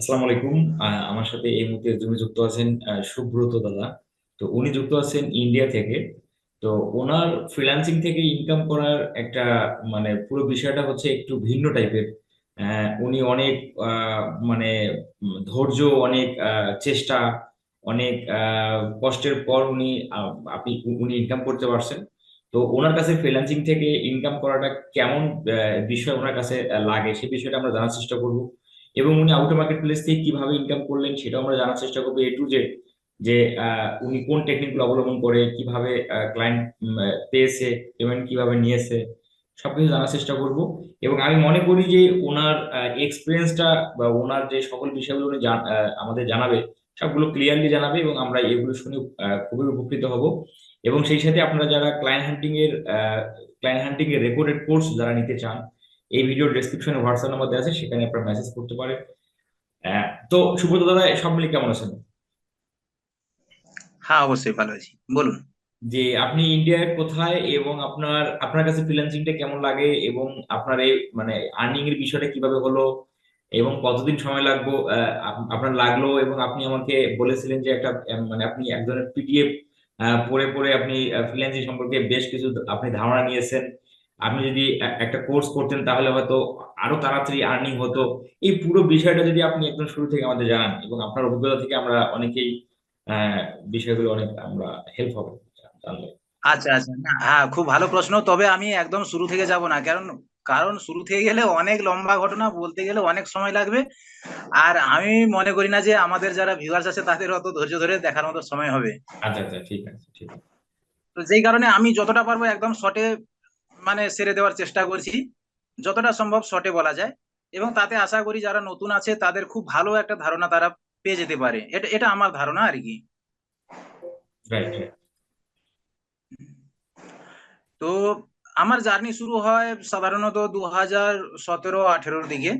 আসসালামু আলাইকুম। আমার সাথে এই মুহূর্তে জুমে যুক্ত আছেন সুব্রত দাদা। তো উনি যুক্ত আছেন ইন্ডিয়া থেকে। তো ওনার ফ্রিল্যান্সিং থেকে ইনকাম করার একটা মানে পুরো বিষয়টা হচ্ছে একটু ভিন্ন টাইপের উনি অনেক মানে ধৈর্য, অনেক চেষ্টা, অনেক কষ্টের পর উনি আপনি উনি ইনকাম করতে পারছেন। তো ওনার কাছে ফ্রিল্যান্সিং থেকে ইনকাম করাটা কেমন বিষয় ওনার কাছে লাগে, সে বিষয়টা আমরা জানার চেষ্টা করব। এবং উনি আউটো মার্কেট প্লেস থেকে কীভাবে ইনকাম করলেন সেটাও আমরা জানার চেষ্টা করব এ টু জেড যে উনি কোন টেকনিকগুলো অবলম্বন করে, কীভাবে ক্লায়েন্ট পেয়েছে পেমেন্ট কীভাবে নিয়েছে, সবকিছু জানার চেষ্টা করব। এবং আমি মনে করি যে ওনার এক্সপিরিয়েন্সটা বা ওনার যে সকল বিষয়গুলো উনি আমাদের জানাবে, সবগুলো ক্লিয়ারলি জানাবে এবং আমরা এগুলো শুনে খুবই উপকৃত হব। এবং সেই সাথে আপনারা যারা ক্লায়েন্ট হান্টিং এর ক্লায়েন্ট হান্টিং এর রেকর্ডেড কোর্স যারা নিতে চান এই ভিডিও ডেসক্রিপশনে হোয়াটসঅ্যাপ নাম্বার দেওয়া আছে সেখানে আপনারা মেসেজ করতে পারেন। তো সুব্রত দাদা সব মিলে কেমন আছেন? হ্যাঁ অবশ্যই ভালো আছি। বলুন। যে আপনি ইন্ডিয়ার কোথায় এবং আপনার আপনার কাছে ফ্রিল্যান্সিংটা কেমন লাগে এবং আপনার এই মানে আর্নিং এর বিষয়টা কীভাবে হলো এবং কতদিন সময় আপ- আপনার লাগল এবং আপনি আমাকে বলেছিলেন যে একটা মানে আপনি এক একজনের পিডিএফ পড়ে পড়ে আপনি ফ্রিল্যান্সিং সম্পর্কে বেশ কিছু আপনি ধারণা নিয়েছেন। আপনি যদি একটা কোর্স করতেন তাহলে হয়তো আরও তাড়াতাড়ি আর্নিং হতো। এই পুরো বিষয়টা যদি আপনি একদম শুরু থেকে আমাদের জানান এবং আপনার অভিজ্ঞতা থেকে আমরা অনেকেই বিষয়গুলো অনেক আমরা হেল্প হবে জানলে। আচ্ছা আচ্ছা। না হ্যাঁ খুব ভালো প্রশ্ন। তবে আমি একদম শুরু থেকে যাব না কারণ কারণ শুরু থেকে গেলে অনেক লম্বা ঘটনা বলতে গেলে অনেক সময় লাগবে। আর আমি মনে করি না যে আমাদের যারা ভিউয়ার্স আছে তাদের অত ধৈর্য ধরে দেখার মতো সময় হবে। আচ্ছা আচ্ছা ঠিক আছে ঠিক আছে। তো যেই কারণে আমি যতটা পারব একদম শর্টে মানে সেরে দেওয়ার চেষ্টা করছি যতটা সম্ভব শর্টে বলা যায়। এবং তাতে আশা করি যারা নতুন আছে তাদের খুব ভালো একটা ধারণা তারা পেয়ে যেতে পারে। এটা এটা আমার ধারণা আর কি। তো আমার জার্নি শুরু হয় সাধারণত দু হাজার সতেরো আঠেরোর দিকে।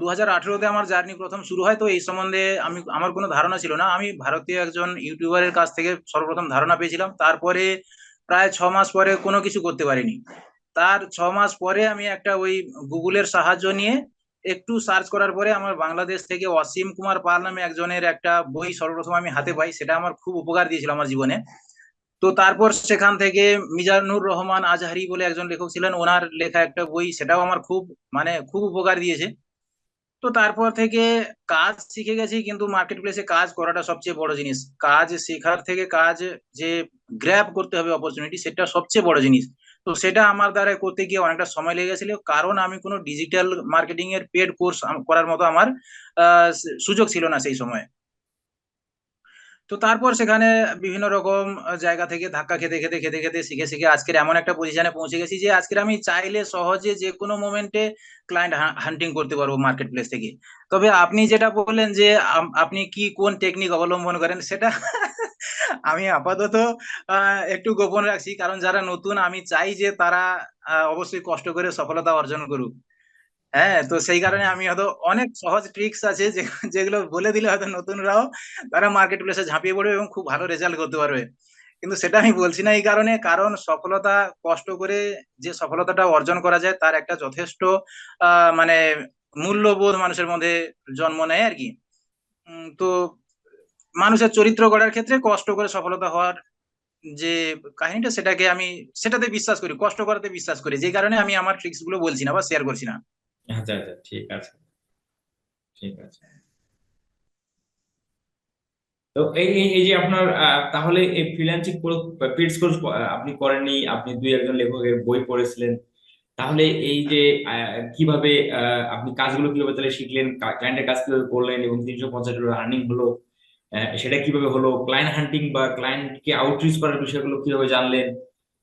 দু হাজার আঠেরোতে আমার জার্নি প্রথম শুরু হয়। তো এই সম্বন্ধে আমি আমার কোনো ধারণা ছিল না। আমি ভারতীয় একজন ইউটিউবারের কাছ থেকে সর্বপ্রথম ধারণা পেয়েছিলাম। তারপরে প্রায় ছ মাস পরে কোনো কিছু করতে পারিনি। তার ছ মাস পরে আমি একটা ওই গুগলের সাহায্য নিয়ে একটু সার্চ করার পরে আমার বাংলাদেশ থেকে অসীম কুমার পাল নামে একজনের একটা বই সর্বপ্রথম আমি হাতে পাই, সেটা আমার খুব উপকার দিয়েছিল আমার জীবনে। তো তারপর সেখান থেকে মিজানুর রহমান আজহারি বলে একজন লেখক ছিলেন, ওনার লেখা একটা বই, সেটাও আমার খুব মানে খুব উপকার দিয়েছে। তো তারপর থেকে কাজ শিখে গেছি, কিন্তু মার্কেট প্লেসে কাজ করাটা সবচেয়ে বড় জিনিস। কাজ শেখার থেকে কাজ যে গ্র্যাব করতে হবে অপরচুনিটি সেটা সবচেয়ে বড় জিনিস। তো সেটা আমার দ্বারা করতে গিয়ে অনেকটা সময় লেগেছিল কারণ আমি কোনো ডিজিটাল মার্কেটিং এর পেড কোর্স করার মতো আমার সুযোগ ছিল না সেই সময়। তো তারপর সেখানে বিভিন্ন রকম জায়গা থেকে ধাক্কা খেতে খেতে খেতে খেতে, শিখে শিখে আজকের এমন একটা পজিশনে পৌঁছে গেছি যে আজকের আমি চাইলে সহজে যে কোনো মোমেন্টে ক্লায়েন্ট হান্টিং করতে পারব মার্কেট প্লেস থেকে। তবে আপনি যেটা বললেন যে আপনি কি কোন টেকনিক অবলম্বন করেন সেটা আমি আপাতত একটু গোপন রাখছি। কারণ যারা নতুন, আমি চাই যে তারা অবশ্যই কষ্ট করে সফলতা অর্জন করুক। হ্যাঁ তো সেই কারণে আমি হয়তো অনেক সহজ ট্রিক্স আছে যেগুলো বলে দিলে হয়তো নতুনরাও তারা মার্কেট প্লেসে ঝাঁপিয়ে পড়বে এবং খুব ভালো রেজাল্ট করতে পারবে। কিন্তু সেটা আমি বলছি না এই কারণে, কারণ সফলতা কষ্ট করে যে সফলতাটা অর্জন করা যায় তার একটা যথেষ্ট মানে মূল্যবোধ মানুষের মধ্যে জন্ম নেয় আর কি। তো মানুষের চরিত্র গড়ার ক্ষেত্রে কষ্ট করে সফলতা হওয়ার যে কাহিনীটা, সেটাকে আমি, সেটাতে বিশ্বাস করি, কষ্ট করাতে বিশ্বাস করি। যে কারণে আমি আমার ট্রিক্সগুলো বলছি না বা শেয়ার করছি না। আচ্ছা আচ্ছা ঠিক আছে। ঠিক আছে। তো এই এই যে আপনার তাহলে এই ফ্রিল্যান্সিং পেড কোর্স আপনি করেননি, আপনি দুই, একজন লেখকের বই পড়েছিলেন। তাহলে এই যে কীভাবে আপনি কাজগুলো কীভাবে তাহলে শিখলেন ক্লায়েন্টের কাজ কীভাবে করলেন এবং তিনশো পঞ্চাশ ডলার আর্নিং হলো সেটা কীভাবে হলো ক্লায়েন্ট হান্টিং বা ক্লায়েন্টকে আউটরিচ করার বিষয়গুলো কীভাবে জানলেন,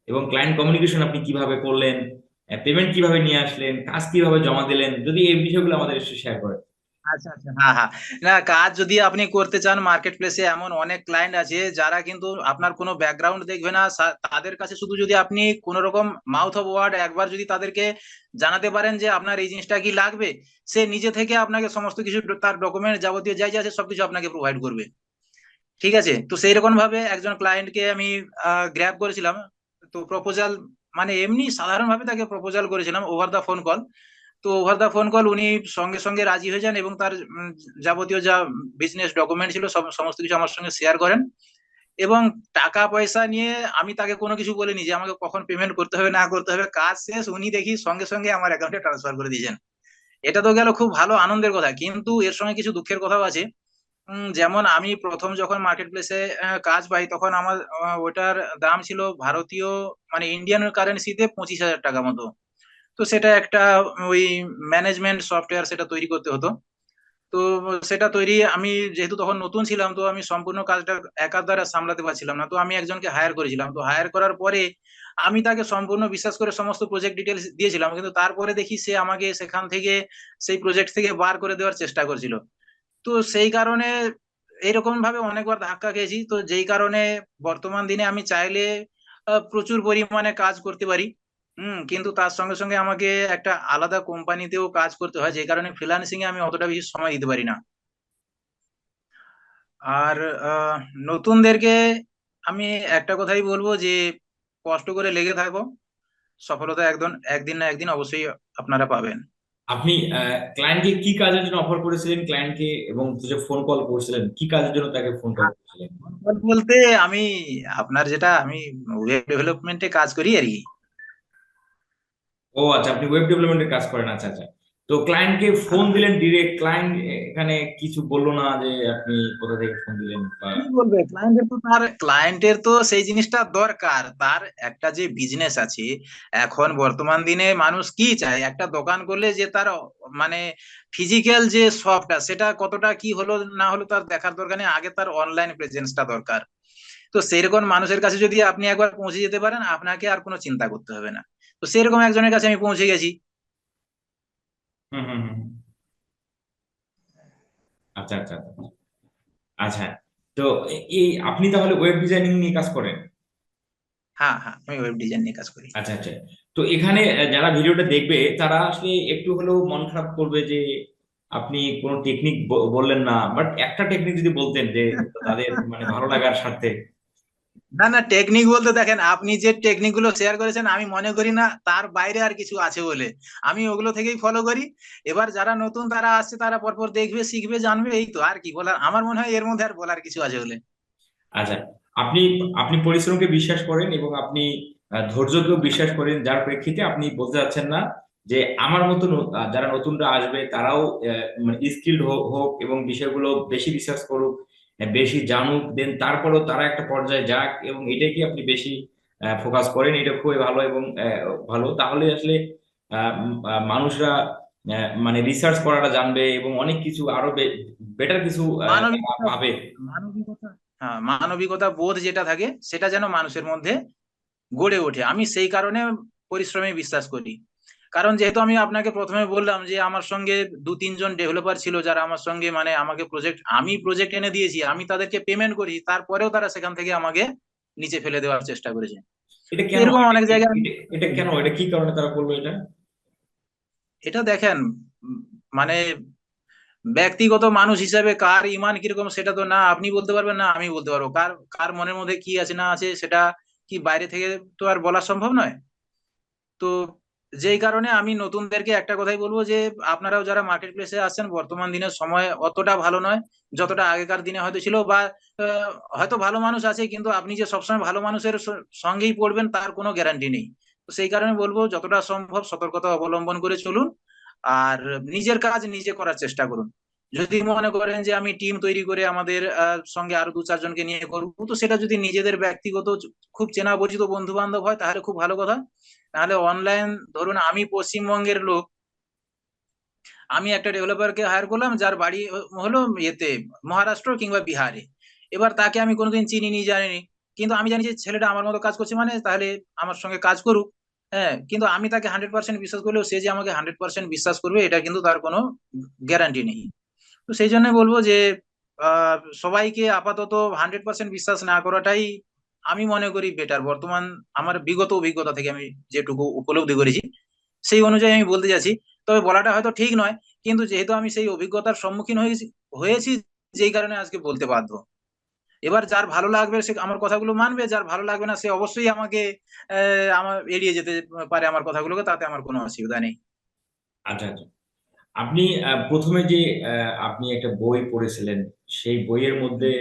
এবং ক্লায়েন্ট কমিউনিকেশন আপনি কীভাবে করলেন পেমেন্ট কীভাবে নিয়ে আসলেন, কাজ কীভাবে জমা দিলেন, যদি এই বিষয়গুলো আমাদের একটু শেয়ার করেন। আচ্ছা আচ্ছা হ্যাঁ হ্যাঁ। না, কাজ যদি আপনি করতে চান মার্কেট প্লেসে এমন অনেক ক্লায়েন্ট আছে, যারা কিন্তু আপনার কোনো ব্যাকগ্রাউন্ড দেখবে না তাদের কাছে শুধু যদি আপনি কোনো রকম মাউথ অফ ওয়ার্ড একবার যদি তাদেরকে জানাতে পারেন যে আপনার এই জিনিসটা কি লাগবে, সে নিজে থেকে আপনাকে সমস্ত কিছু তার ডকুমেন্ট যাবতীয় যাই যা আছে সবকিছু আপনাকে প্রোভাইড করবে। ঠিক আছে? তো সেই রকম ভাবে একজন ক্লায়েন্টকে আমি গ্র্যাব করেছিলাম। তো প্রপোজাল মানে এমনি সাধারণভাবে তাকে প্রপোজাল করেছিলাম ওভার দা ফোন কল তো ওভার দা ফোন কল উনি সঙ্গে সঙ্গে রাজি হয়ে যান এবং তার যাবতীয় যা বিজনেস ডকুমেন্ট ছিল সব, সমস্ত কিছু আমার সঙ্গে শেয়ার করেন। এবং টাকা পয়সা নিয়ে আমি তাকে কোনো কিছু বলিনি যে আমাকে কখন পেমেন্ট করতে হবে না করতে হবে। কাজ শেষ, উনি দেখি সঙ্গে সঙ্গে আমার অ্যাকাউন্টে ট্রান্সফার করে দিয়েছেন। এটা তো গেল খুব ভালো আনন্দের কথা, কিন্তু এর সঙ্গে কিছু দুঃখের কথাও আছে। যেমন আমি প্রথম যখন মার্কেট প্লেসে কাজ পাই, তখন আমার ওটার দাম ছিল ভারতীয় মানে ইন্ডিয়ান কারেন্সিতে পঁচিশ হাজার টাকা মতো। তো সেটা একটা, ওই ম্যানেজমেন্ট সফটওয়্যার সেটা তৈরি করতে হতো। তো সেটা তৈরি, আমি যেহেতু তখন নতুন ছিলাম, তো আমি সম্পূর্ণ কাজটা একার দ্বারা সামলাতে পারছিলাম না। তো আমি একজনকে হায়ার করেছিলাম। তো হায়ার করার পরে আমি তাকে সম্পূর্ণ বিশ্বাস করে সমস্ত প্রজেক্ট ডিটেলস দিয়েছিলাম। কিন্তু তারপরে দেখি সে আমাকে সেখান থেকে, সেই প্রজেক্ট থেকে বার করে দেওয়ার চেষ্টা করছিল। তো সেই কারণে এইরকম ভাবে অনেকবার ধাক্কা খেয়েছি। তো যেই কারণে বর্তমান দিনে আমি চাইলে প্রচুর পরিমাণে কাজ করতে পারি। হুম, কিন্তু তার সঙ্গে সঙ্গে আমাকে একটা আলাদা কোম্পানিতেও কাজ করতে হয় যে কারণে ফ্রিল্যান্সিং এ আমি অতটা বেশি সময় দিতে পারি না। আর নতুনদেরকে আমি একটা কথাই বলব যে, কষ্ট করে লেগে থাকো। সফলতা একদম, একদিন না একদিন অবশ্যই আপনারা পাবেন। আপনি ক্লায়েন্টকে কি কাজের জন্য অফার করেছিলেন? ক্লায়েন্টকে এবং যে ফোন কল করেছিলেন কি কাজের জন্য তাকে ফোন কল করেছিলেন? বলতে আমি আপনার যেটা আমি ওয়েব ডেভেলপমেন্টে কাজ করি আর কি। ও আচ্ছা আপনি ওয়েব ডেভেলপমেন্টের কাজ করেন আচ্ছা আচ্ছা। তো ক্লায়েন্টকে ফোন দিলেন ডিরেক্ট ক্লায়েন্ট এখানে কিছু বলল না যে আপনি কোথা থেকে ফোন দিলেন কি বলবে? ক্লায়েন্টের তো তার ক্লায়েন্টের তো সেই জিনিসটা দরকার। তার একটা যে বিজনেস আছে, এখন বর্তমান দিনে মানুষ কি চায়? একটা দোকান করলে যে তার মানে ফিজিক্যাল যে শপটা সেটা কতটা কি হলো না হলো তার দেখার দরকার নেই। আগে তার অনলাইন প্রেজেন্সটা দরকার। তো সেরকম মানুষের কাছে যদি আপনি একবার পৌঁছে যেতে পারেন, আপনাকে আর কোনো চিন্তা করতে হবে না। তো সেরকম একজনের কাছে আমি পৌঁছে গেছি। আচ্ছা আচ্ছা আচ্ছা। আচ্ছা তো এই আপনি তাহলে ওয়েব ডিজাইনিং নিয়ে কাজ করেন? হ্যাঁ হ্যাঁ আমি ওয়েব ডিজাইন নিয়ে কাজ করি। আচ্ছা আচ্ছা। তো এখানে যারা ভিডিওটা দেখবে তারা আসলে একটু হলেও মন খারাপ করবে যে আপনি কোনো টেকনিক বললেন না। বাট একটা টেকনিক যদি বলতেন যে তাদের মানে ভালো লাগার স্বার্থে। না না টেকনিক বলতে দেখেন আপনি যে টেকনিকগুলো শেয়ার করেছেন আমি মনে করি না তার বাইরে আর কিছু আছে বলে। আমি ওগুলো থেকেই ফলো করি। এবার যারা নতুন তারা আসছে তারা পরপর দেখবে শিখবে জানবে এই তো আর কি বলার আমার মনে হয় এর মধ্যে আর বলার কিছু আছে বলে। আচ্ছা আপনি আপনি পরিশ্রমকে বিশ্বাস করেন এবং আপনি ধৈর্যকেও বিশ্বাস করেন যার প্রেক্ষিতে আপনি বলতে চাচ্ছেন না যে আমার মতো যারা নতুনরা আসবে তারাও আহ, মানে স্কিল্ড হোক এবং বিষয়গুলো বেশি রিসার্চ করুক বেশি জানুক দেন তারপরেও তারা একটা পর্যায়ে যাক এবং এটাই কি আপনি বেশি ফোকাস করেন? এটা খুবই ভালো এবং ভালো। তাহলে আসলে মানুষরা মানে রিসার্চ করাটা জানবে এবং অনেক কিছু আরও বেটার কিছু পাবে। মানবিকতা হ্যাঁ মানবিকতা বোধ যেটা থাকে সেটা যেন মানুষের মধ্যে গড়ে ওঠে। আমি সেই কারণে পরিশ্রমে বিশ্বাস করি। কারণ যেহেতু আমি আপনাকে প্রথমে বললাম যে আমার সঙ্গে দু তিনজন ডেভেলপার ছিল যারা আমার সঙ্গে মানে আমাকে প্রজেক্ট আমি প্রজেক্ট এনে দিয়েছি আমি তাদেরকে পেমেন্ট করি তারপরেও তারা সেখান থেকে আমাকে নিচে ফেলে দেওয়ার চেষ্টা করেছে। এটা কেন? এরকম অনেক জায়গায় এটা- এটা কেন? এটা কি কারণে তারা করল এটা? এটা দেখেন মানে ব্যক্তিগত মানুষ হিসাবে কার ইমান কীরকম সেটা তো না আপনি বলতে পারবেন না আমি বলতে পারব। কার কার মনের মধ্যে কি আছে না আছে সেটা কি বাইরে থেকে তো আর বলা সম্ভব নয়? তো যেই কারণে আমি নতুনদেরকে একটা কথাই বলব যে, আপনারাও যারা মার্কেট প্লেসে আসছেন, বর্তমান দিনের সময় অতটা ভালো নয়। যতটা আগেকার দিনে হয়তো ছিল বা হয়তো ভালো মানুষ আছে, কিন্তু আপনি যে সবসময় ভালো মানুষের সঙ্গেই পড়বেন, তার কোনো গ্যারান্টি নেই। সেই কারণে বলব, যতটা সম্ভব সতর্কতা অবলম্বন করে চলুন, আর নিজের কাজ নিজে করার চেষ্টা করুন। যদি মনে করেন যে আমি টিম তৈরি করে আমাদের সঙ্গে আরও দু চারজনকে নিয়ে করব, তো সেটা যদি নিজেদের ব্যক্তিগত খুব চেনা পরিচিত বন্ধু বান্ধব হয়, তাহলে খুব ভালো কথা। তাহলে অনলাইন ধরুন আমি পশ্চিমবঙ্গের লোক, আমি একটা ডেভেলপারকে হায়ার করলাম, যার বাড়ি হলো ইয়েতে, মহারাষ্ট্র কিংবা বিহারে। এবার তাকে আমি কোনোদিন চিনিনি, জানিনি। কিন্তু আমি জানি যে ছেলেটা আমার মতো কাজ করছে মানে তাহলে আমার সঙ্গে কাজ করুক। হ্যাঁ কিন্তু আমি তাকে হান্ড্রেড পার্সেন্ট বিশ্বাস করলেও সে যে আমাকে হান্ড্রেড পার্সেন্ট বিশ্বাস করবে, এটা কিন্তু তার কোনো গ্যারান্টি নেই। তো সেই জন্য বলব যে সবাইকে আপাতত হান্ড্রেড পার্সেন্ট বিশ্বাস না করাটাই আমি মনে করি বেটার বর্তমান আমার বিগত অভিজ্ঞতা থেকে আমি যেটুকু উপলব্ধি করেছি, সেই অনুযায়ী আমি বলতে যাচ্ছি তবে বলাটা হয়তো ঠিক নয়, কিন্তু যেহেতু আমি সেই অভিজ্ঞতার সম্মুখীন হয়েছি হয়েছি যেই কারণে আজকে বলতে বাধ্য। এবার যার ভালো লাগবে সে আমার কথাগুলো মানবে, যার ভালো লাগবে না সে অবশ্যই আমাকে আমার এড়িয়ে যেতে পারে আমার কথাগুলোকে, তাতে আমার কোনো অসুবিধা নেই। আচ্ছা আচ্ছা। আপনি প্রথমে যে আপনি একটা বই পড়েছিলেন সেই বইয়ের মধ্যে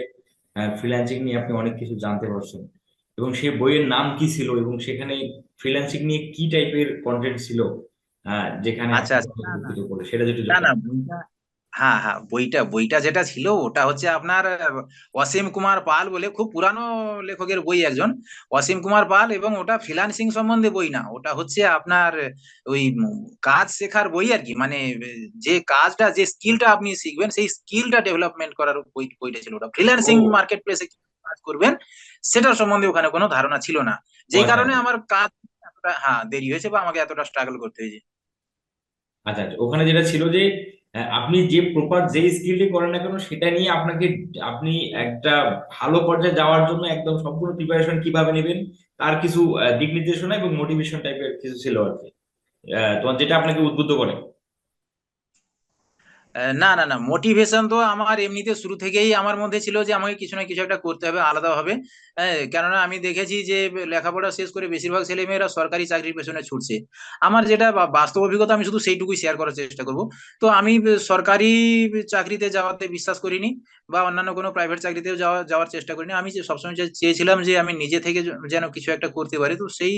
ফ্রিল্যান্সিং নিয়ে আপনি অনেক কিছু জানতে পারছেন। এবং সেই বইয়ের নাম কি ছিল এবং সেখানে ফ্রিল্যান্সিং নিয়ে কি টাইপের কন্টেন্ট ছিল আহ, যেখানে আচ্ছা আচ্ছা। সেটা যদি না না হ্যাঁ হ্যাঁ বইটা বইটা যেটা ছিল ওটা হচ্ছে আপনার অসীম কুমার পাল বলে খুব পুরানো লেখকের বই একজন। অসীম কুমার পাল এবং ওটা ফ্রিল্যান্সিং সম্বন্ধে বই না ওটা হচ্ছে আপনার ওই কাজ শেখার বই আর কি। মানে যে কাজটা যে স্কিলটা আপনি শিখবেন সেই স্কিলটা ডেভেলপমেন্ট করার বই বইটা ছিল ওটা। ফ্রিল্যান্সিং ও। মার্কেট প্লেসে কাজ করবেন সেটার সম্বন্ধে ওখানে কোনো ধারণা ছিল না। যেই আচ্ছা কারণে আচ্ছা আমার কাজ এতটা হ্যাঁ দেরি হয়েছে বা আমাকে এতটা স্ট্রাগল করতে হয়েছে। আচ্ছা আচ্ছা। ওখানে যেটা ছিল যে আপনি যে প্রপার যে স্কিলটি করেন না কেন, সেটা নিয়ে আপনাকে আপনি একটা ভালো পর্যায়ে যাওয়ার জন্য একদম সম্পূর্ণ প্রিপারেশন কীভাবে নেবেন, তার কিছু দিক নির্দেশনা এবং মোটিভেশন টাইপের কিছু ছিল আর কি। তোমার যেটা আপনাকে উদ্বুদ্ধ করে। না না না মোটিভেশন তো আমার এমনিতে শুরু থেকেই আমার মধ্যে ছিল যে আমাকে কিছু না কিছু একটা করতে হবে, আলাদাভাবে। কেননা আমি দেখেছি যে লেখাপড়া শেষ করে বেশিরভাগ ছেলেমেয়েরা সরকারি চাকরির পেছনে ছুটছে। আমার যেটা বাস্তব অভিজ্ঞতা আমি শুধু সেইটুকুই শেয়ার করার চেষ্টা করব। তো আমি সরকারি চাকরিতে যাওয়াতে বিশ্বাস করিনি বা অন্যান্য কোনো প্রাইভেট চাকরিতেও যাওয়া, যাওয়ার চেষ্টা করিনি। আমি সবসময় চেয়েছিলাম যে আমি নিজে থেকে যেন কিছু একটা করতে পারি, তো সেই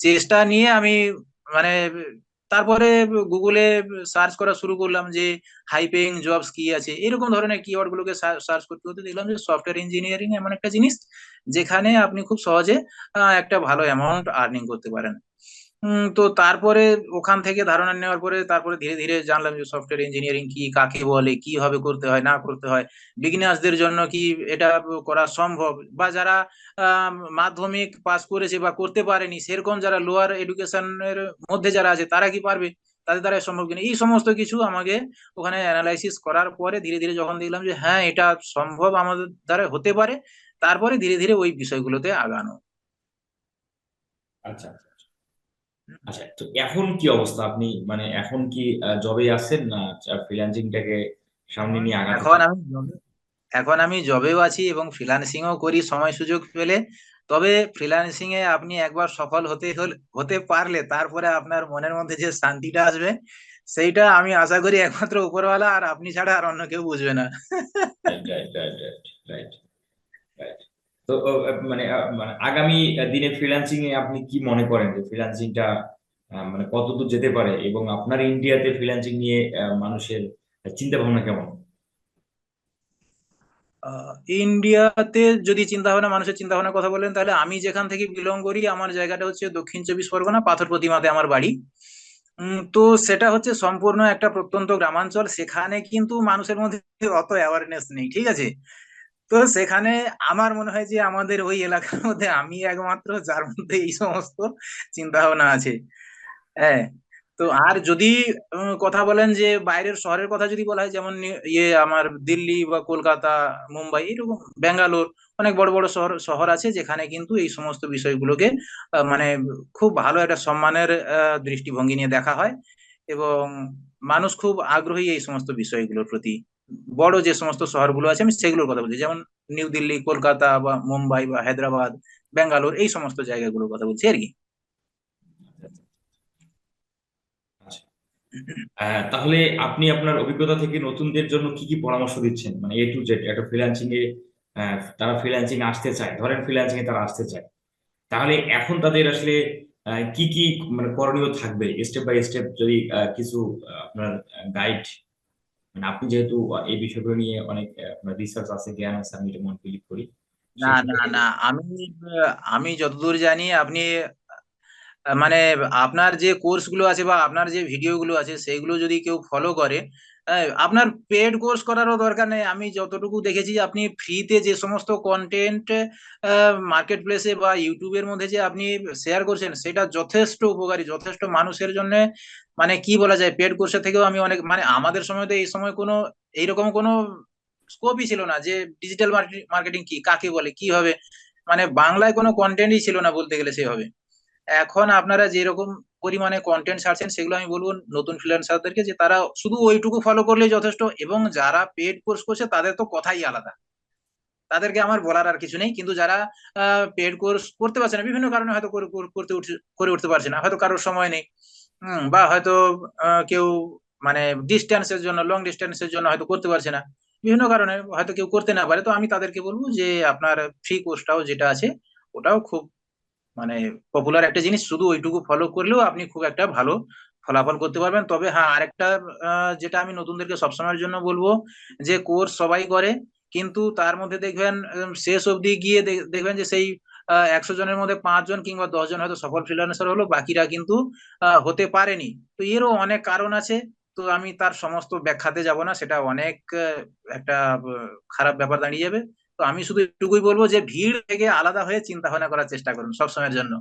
চেষ্টা নিয়ে আমি মানে তারপরে গুগলে সার্চ করা শুরু করলাম যে হাই পেইং জবস কি আছে। এরকম ধরনের কিওয়ার্ড গুলোকে সার্চ করতে করতে দেখলাম যে সফটওয়্যার ইঞ্জিনিয়ারিং এমন একটা জিনিস যেখানে আপনি খুব সহজে একটা ভালো অ্যামাউন্ট আর্নিং করতে পারেন। তো তারপরে ওখান থেকে ধারণা নেওয়ার পরে তারপরে ধীরে ধীরে জানলাম যে সফটওয়্যার ইঞ্জিনিয়ারিং কি, কাকে বলে কীভাবে করতে হয়, না করতে হয়। বিগিনার্সদের জন্য কি এটা করা সম্ভব? বা যারা মাধ্যমিক পাস করেছে বা করতে পারেনি, সেরকম যারা লোয়ার এডুকেশনের মধ্যে যারা আছে, তারা কি পারবে? তাদের দ্বারা সম্ভব কিনা? এই সমস্ত কিছু আমাকে ওখানে অ্যানালাইসিস করার পরে ধীরে ধীরে যখন দেখলাম যে হ্যাঁ এটা সম্ভব আমাদের দ্বারা হতে পারে। তারপরে ধীরে ধীরে ওই বিষয়গুলোতে আগানো। আচ্ছা আচ্ছা। আচ্ছা তো এখন কি অবস্থা? আপনি মানে এখন কি জবে আছেন না ফ্রিল্যান্সিংটাকে সামনে নিয়ে আগাতে এখন আমি এখন আমি জবেও আছি এবং ফ্রিল্যান্সিংও করি সময় সুযোগ পেলে। তবে ফ্রিল্যান্সিং এ আপনি একবার সফল হতে হতে পারলে তারপরে আপনার মনের মধ্যে যে শান্তিটা আসবে সেইটা আমি আশা করি একমাত্র উপরওয়ালা আর আপনি ছাড়া আর অন্য কেউ বুঝবে না। রাইট রাইট রাইট রাইট তো মানে মানে আগামী দিনে ফ্রিল্যান্সিং এ আপনি কি মনে করেন যে ফ্রিল্যান্সিংটা মানে কতদূর যেতে পারে এবং আপনার ইন্ডিয়াতে ফ্রিল্যান্সিং নিয়ে মানুষের চিন্তা ভাবনা কেমন ইন্ডিয়াতে যদি চিন্তা ভাবনা মানুষের চিন্তা ভাবনার কথা বলেন, তাহলে আমি যেখান থেকে বিলং করি, আমার জায়গাটা হচ্ছে দক্ষিণ চব্বিশ পরগনা, পাথর প্রতিমাতে আমার বাড়ি। তো সেটা হচ্ছে সম্পূর্ণ একটা প্রত্যন্ত গ্রামাঞ্চল, সেখানে কিন্তু মানুষের মধ্যে অত অ্যাওয়ারনেস নেই, ঠিক আছে? তো সেখানে আমার মনে হয় যে আমাদের ওই এলাকার মধ্যে আমি একমাত্র, যার মধ্যে এই সমস্ত চিন্তা ভাবনা আছে। হ্যাঁ তো আর যদি কথা বলেন যে বাইরের শহরের কথা যদি বলা হয়, যেমন ইয়ে আমার দিল্লি বা কলকাতা, মুম্বাই, এরকম ব্যাঙ্গালোর, অনেক বড় বড় শহর শহর আছে যেখানে কিন্তু এই সমস্ত বিষয়গুলোকে মানে খুব ভালো একটা সম্মানের দৃষ্টিভঙ্গি নিয়ে দেখা হয় এবং মানুষ খুব আগ্রহী এই সমস্ত বিষয়গুলোর প্রতি। বড় যে সমস্ত শহরগুলো আছে আমি সেগুলোর কথা বলছি। যেমন নিউ দিল্লি কলকাতা বা মুম্বাই বা হায়দ্রাবাদ ব্যাঙ্গালোর এই সমস্ত জায়গাগুলোর কথা বলছি আর কি। আহ, তাহলে আপনি আপনার অভিজ্ঞতা থেকে নতুনদের জন্য কি কি পরামর্শ দিচ্ছেন? মানে এ টু জেড একটা ফ্রিল্যান্সিং এ তারা ফ্রিল্যান্সিং আসতে চায় ধরেন ফ্রিল্যান্সিং এ তারা আসতে চায়। তাহলে এখন তাদের আসলে কি কি মানে করণীয় থাকবে? স্টেপ বাই স্টেপ যদি কিছু আপনার গাইড আপনি যেহেতু এই বিষয়গুলো নিয়ে অনেক রিসার্চ আছে, জ্ঞান আছে, আমি এটা মনে বিলিভ করি। না না না, আমি আমি যতদূর জানি আপনি মানে আপনার যে কোর্সগুলো আছে বা আপনার যে ভিডিও গুলো আছে, সেইগুলো যদি কেউ ফলো করে আপনার পেড কোর্স করারও দরকার নেই। আমি যতটুকু দেখেছি আপনি ফ্রিতে যে সমস্ত কন্টেন্ট মার্কেট প্লেসে বা ইউটিউবের মধ্যে যে আপনি শেয়ার করছেন, সেটা যথেষ্ট উপকারী, যথেষ্ট মানুষের জন্য মানে কি বলা যায় পেড কোর্সের থেকেও আমি অনেক মানে আমাদের সময় তো এই সময় কোনো, এইরকম কোনো স্কোপই ছিল না যে ডিজিটাল মার্কেটিং কি, কাকে বলে, কি হবে? মানে বাংলায় কোনো কন্টেন্টই ছিল না বলতে গেলে সেভাবে। এখন আপনারা যেরকম পরিমাণে কন্টেন্ট ছাড়ছেন, সেগুলো আমি বলব নতুন ফ্রিল্যান্সারদেরকে যে তারা শুধু ওইটুকু ফলো করলেই যথেষ্ট এবং যারা পেড কোর্স করছে তাদের তো কথাই আলাদা। তাদেরকে আমার বলার আর কিছু নেই, কিন্তু যারা পেড কোর্স করতে পারছে না, বিভিন্ন কারণে হয়তো করে, করে- করতে করে উঠতে পারছে না, হয়তো কারোর সময় নেই বা হয়তো কেউ মানে ডিস্টেন্সের জন্য লং ডিস্টেন্সের জন্য হয়তো করতে পারছে না, বিভিন্ন কারণে হয়তো কেউ করতে না পারে। তো আমি তাদেরকে বলব যে আপনার ফ্রি কোর্সটাও যেটা আছে, ওটাও খুব মানে পপুলার একটা জিনিস, শুধু ওইটুকু ফলো করলেও আপনি খুব একটা ভালো ফলাফল করতে পারবেন। তবে হ্যাঁ আরেকটা যেটা আমি নতুনদেরকে সবসময়ের জন্য বলব যে কোর্স সবাই করে, কিন্তু তার মধ্যে দেখবেন শেষ অবধি গিয়ে দেখ- দেখবেন যে সেই একশো জনের মধ্যে পাঁচজন কিংবা দশ জন হয়তো সফল ফ্রিল্যান্সার হলো, বাকিরা কিন্তু হতে পারেনি। তো এরও অনেক কারণ আছে, তো আমি তার সমস্ত ব্যাখ্যাতে যাব না, সেটা অনেক একটা খারাপ ব্যাপার দাঁড়িয়ে যাবে। তো আমি শুধু এটুকুই বলব যে ভিড় থেকে আলাদা হয়ে চিন্তা ভাবনা করার চেষ্টা করুন সবসময়ের জন্য।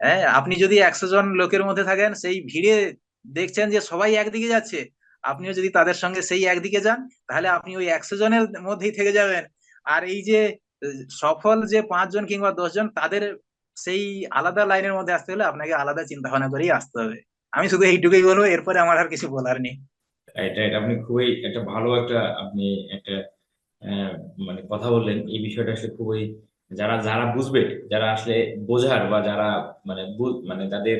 হ্যাঁ আপনি যদি একশো জন লোকের মধ্যে থাকেন, সেই ভিড়ে দেখছেন যে সবাই একদিকে যাচ্ছে, আপনিও যদি তাদের সঙ্গে সেই একদিকে যান, তাহলে আপনি ওই একশো জনের মধ্যেই থেকে যাবেন। আর এই যে, সফল যে পাঁচজন কিংবা দশজন তাদের সেই আলাদা লাইনের মধ্যে আসতে হলে আপনাকে আলাদা চিন্তা ভাবনা করেই আসতে হবে। আমি শুধু এইটুকুই বলব, এরপরে আমার আর কিছু বলার নেই। এটা আপনি খুবই একটা ভালো একটা, আপনি একটা মানে কথা বললেন, এই বিষয়টা আসলে খুবই যারা যারা বুঝবে, যারা আসলে বোঝার বা যারা মানে মানে যাদের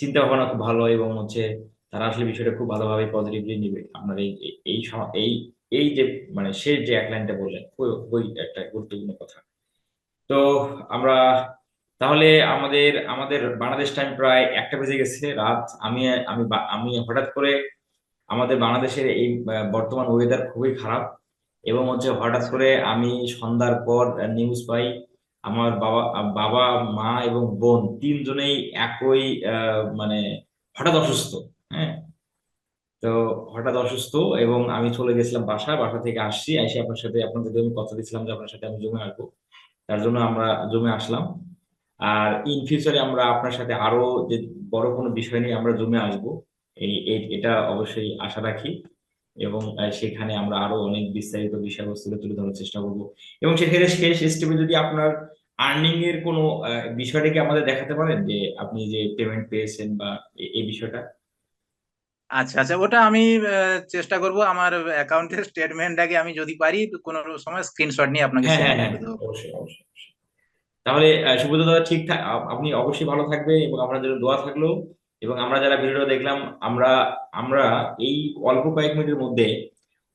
চিন্তা ভাবনা খুব ভালো এবং হচ্ছে তারা আসলে বিষয়টা খুব ভালোভাবে পজিটিভলি নিবে। আপনার এই এই এই এই যে মানে শেষ যে এক লাইনটা বললেন, খুবই একটা গুরুত্বপূর্ণ কথা। তো আমরা তাহলে আমাদের আমাদের বাংলাদেশ টাইম প্রায় একটা বেজে গেছে, রাত। আমি আমি আমি হঠাৎ করে আমাদের বাংলাদেশের এই বর্তমান ওয়েদার খুবই খারাপ। এবং হচ্ছে হঠাৎ করে আমি সন্ধ্যার পর নিউজ পাই, আমার বাবা বাবা, মা এবং বোন তিনজনেই একই মানে হঠাৎ অসুস্থ হ্যাঁ? তো হঠাৎ অসুস্থ এবং আমি চলে গেছিলাম বাসা বাসা থেকে আসছি, এসে আপনার সাথে, আপনাদের আমি কথা দিয়েছিলাম যে আপনার সাথে আমি জমে আসব। তার জন্য আমরা জমে আসলাম। আর ইন ফিউচারে আমরা আপনার সাথে আরও যে বড় কোনো বিষয় নিয়ে আমরা জমে আসব এই- এটা অবশ্যই আশা রাখি। এবং সেখানে আমরা আরও অনেক বিস্তারিত বিষয়বস্তু তুলে ধরার চেষ্টা করব। এবং সেখানে শেষ স্টেপে যদি আপনার আর্নিং এর কোনো আহ, বিষয়টা কি আমাদের দেখাতে পারেন যে আপনি যে পেমেন্ট পেয়েছেন বা এই বিষয়টা? আচ্ছা আচ্ছা ওটা আমি চেষ্টা করব আমার অ্যাকাউন্টের স্টেটমেন্টটাকে আমি যদি পারি কোনো সময় স্ক্রিনশট নিয়ে আপনাকে হ্যাঁ শেয়ার হ্যাঁ হ্যাঁ করে দেবো। অবশ্যই অবশ্যই। তাহলে সুব্রত দাদা ঠিক থাক আপ- আপনি অবশ্যই ভালো থাকবেন এবং আপনার জন্য দোয়া থাকল। এবং আমরা যারা ভিডিও দেখলাম আমরা আমরা এই অল্প কয়েক মিনিটের মধ্যে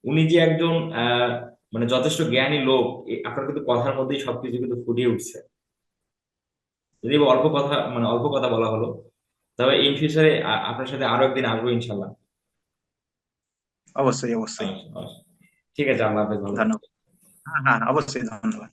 উনি যে একজন আহ, মানে যথেষ্ট জ্ঞানী লোক আপনার কিন্তু কথার মধ্যেই সবকিছু কিন্তু ফুটিয়ে উঠছে। যদি অল্প কথা মানে অল্প কথা বলা হলো তবে ইন ফিউচারে আপনার সাথে আরও একদিন আসব ইনশাল্লাহ অবশ্যই অবশ্যই। ঠিক আছে আল্লাহ হাফেজ ধন্যবাদ। হ্যাঁ হ্যাঁ অবশ্যই ধন্যবাদ।